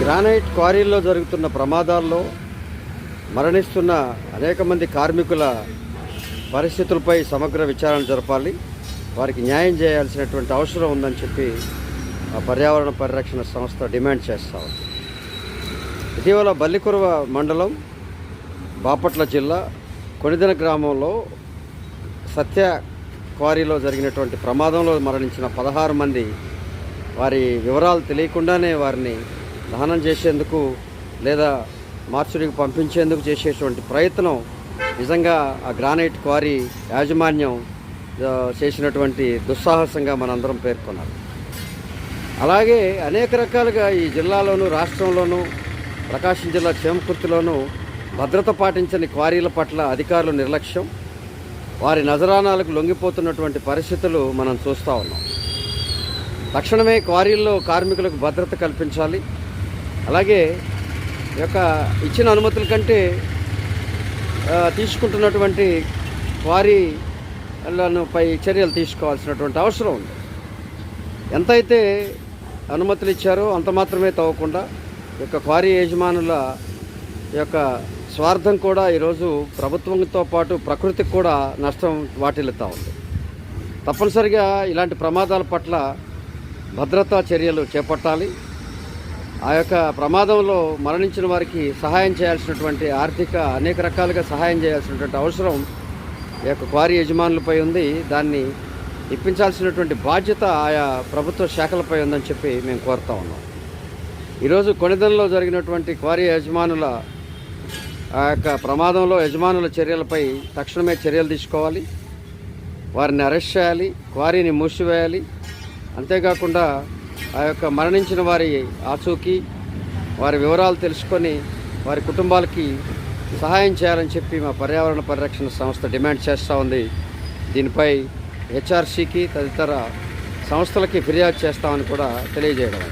Granite క్వారీల్లో జరుగుతున్న ప్రమాదాల్లో మరణిస్తున్న అనేక మంది కార్మికుల పరిస్థితులపై సమగ్ర విచారణ జరపాలి. వారికి న్యాయం చేయాల్సినటువంటి అవసరం ఉందని చెప్పి ఆ పర్యావరణ పరిరక్షణ సంస్థ డిమాండ్ చేస్తా ఉంది. ఇటీవల బల్లికురవ మండలం బాపట్ల జిల్లా కొనిదెన గ్రామంలో సత్య క్వారీలో జరిగినటువంటి ప్రమాదంలో మరణించిన పదహారు మంది వారి వివరాలు తెలియకుండానే వారిని దహనం చేసేందుకు లేదా మార్చుడికి పంపించేందుకు చేసేటువంటి ప్రయత్నం నిజంగా ఆ గ్రానైట్ క్వారీ యాజమాన్యం చేసినటువంటి దుస్సాహసంగా మనందరం పేర్కొన్నారు. అలాగే అనేక రకాలుగా ఈ జిల్లాలోను రాష్ట్రంలోనూ ప్రకాశం జిల్లా చేమకుర్తిలోనూ భద్రత పాటించని క్వారీల పట్ల అధికారుల నిర్లక్ష్యం వారి నజరానాలకు లొంగిపోతున్నటువంటి పరిస్థితులు మనం చూస్తూ ఉన్నాం. తక్షణమే క్వారీల్లో కార్మికులకు భద్రత కల్పించాలి. అలాగే ఈ యొక్క ఇచ్చిన అనుమతుల కంటే తీసుకుంటున్నటువంటి క్వారీలను పై చర్యలు తీసుకోవాల్సినటువంటి అవసరం ఉంది. ఎంతైతే అనుమతులు ఇచ్చారో అంత మాత్రమే తవ్వకుండా ఈ యొక్క క్వారీ యజమానుల యొక్క స్వార్థం కూడా ఈరోజు ప్రభుత్వంతో పాటు ప్రకృతికి కూడా నష్టం వాటిల్లుతూ ఉంది. తప్పనిసరిగా ఇలాంటి ప్రమాదాల పట్ల భద్రతా చర్యలు చేపట్టాలి. ఆ యొక్క ప్రమాదంలో మరణించిన వారికి సహాయం చేయాల్సినటువంటి ఆర్థిక అనేక రకాలుగా సహాయం చేయాల్సినటువంటి అవసరం ఈ యొక్క క్వారీ యజమానులపై ఉంది. దాన్ని ఇప్పించాల్సినటువంటి బాధ్యత ఆయా ప్రభుత్వ శాఖలపై ఉందని చెప్పి మేము కోరుతా ఉన్నాం. ఈరోజు కొనిదలలో జరిగినటువంటి క్వారీ యజమానుల ఆ యొక్క ప్రమాదంలో యజమానుల చర్యలపై తక్షణమే చర్యలు తీసుకోవాలి. వారిని అరెస్ట్ చేయాలి క్వారీని మూసివేయాలి. అంతేకాకుండా ఆ యొక్క మరణించిన వారి ఆచూకీ వారి వివరాలు తెలుసుకొని వారి కుటుంబాలకి సహాయం చేయాలని చెప్పి మా పర్యావరణ పరిరక్షణ సంస్థ డిమాండ్ చేస్తూ ఉంది. దీనిపై హెచ్ఆర్సీకి తదితర సంస్థలకి ఫిర్యాదు చేస్తామని కూడా తెలియజేయడం.